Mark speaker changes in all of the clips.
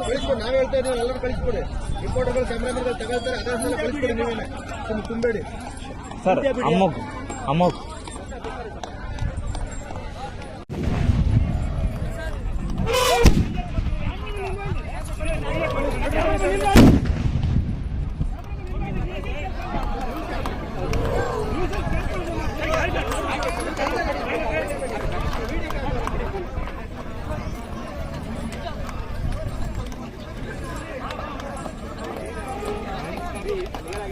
Speaker 1: ಕಳಿಸ್ಕೊಡಿ ನಾವು ಹೇಳ್ತಾ ಇದ್ದೀವಿ ಎಲ್ಲರೂ ಕಳಿಸ್ಕೊಡಿ ರಿಪೋರ್ಟರ್ಗಳು ಕ್ಯಾಮ್ರಾಮನ್ಗಳು ತಗೊಳ್ತಾರೆ ಅದನ್ನೆಲ್ಲ ಕಳಿಸ್ಕೊಡಿ ನೀವೇನೆ ಸುಮ್ಮನೆ ತುಂಬಬೇಡಿ
Speaker 2: ಸರ್ ಅಮ್ಮ ಅಮ್ಮಗ್
Speaker 1: ಕಳಿಸ್ಕೊಡಿ ಕಳಿಸ್ಕೊಡಿ ನಾವೇ ಹೇಳ್ತಾ ಇದ್ದೀವಿ ಎಲ್ಲರೂ ಕಳಿಸ್ಕೊಡಿ ರಿಪೋರ್ಟರ್ಗಳು ಕ್ಯಾಮ್ರಾಮನ್ಗಳು ತಗೊಳ್ತಾರೆ ಅದನ್ನೆಲ್ಲ ಕಳಿಸ್ಕೊಡಿ ನೀವೇನೆ ಸುಮ್ಮನೆ ತುಂಬಬೇಡಿ
Speaker 2: ಸರ್
Speaker 1: ಕಳ್ಕೊಳ್ಳಿ ಸರ್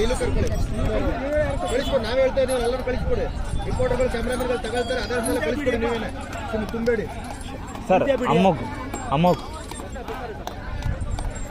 Speaker 1: ಇಲ್ಲೂ ಕಳ್ಕೊಳ್ಳಿ ಕಳಿಸ್ಕೊಡಿ ನಾವು ಹೇಳ್ತಾ ಇದ್ದೀವಿ ಎಲ್ಲರೂ ಕಳಿಸ್ಕೊಡಿ ರಿಪೋರ್ಟರ್ಗಳು ಕ್ಯಾಮ್ರಾಮನ್ಗಳು ತಗೊಳ್ತಾರೆ ಮೇಲೆ ಕಳಿಸ್ಕೊಡಿ ನೀವೇನೆ ಸುಮ್ಮನೆ ತುಂಬಬೇಡಿ
Speaker 2: ಸರ್ ಅಮ್ಮಗ್ ಅಮ್ಮಗ್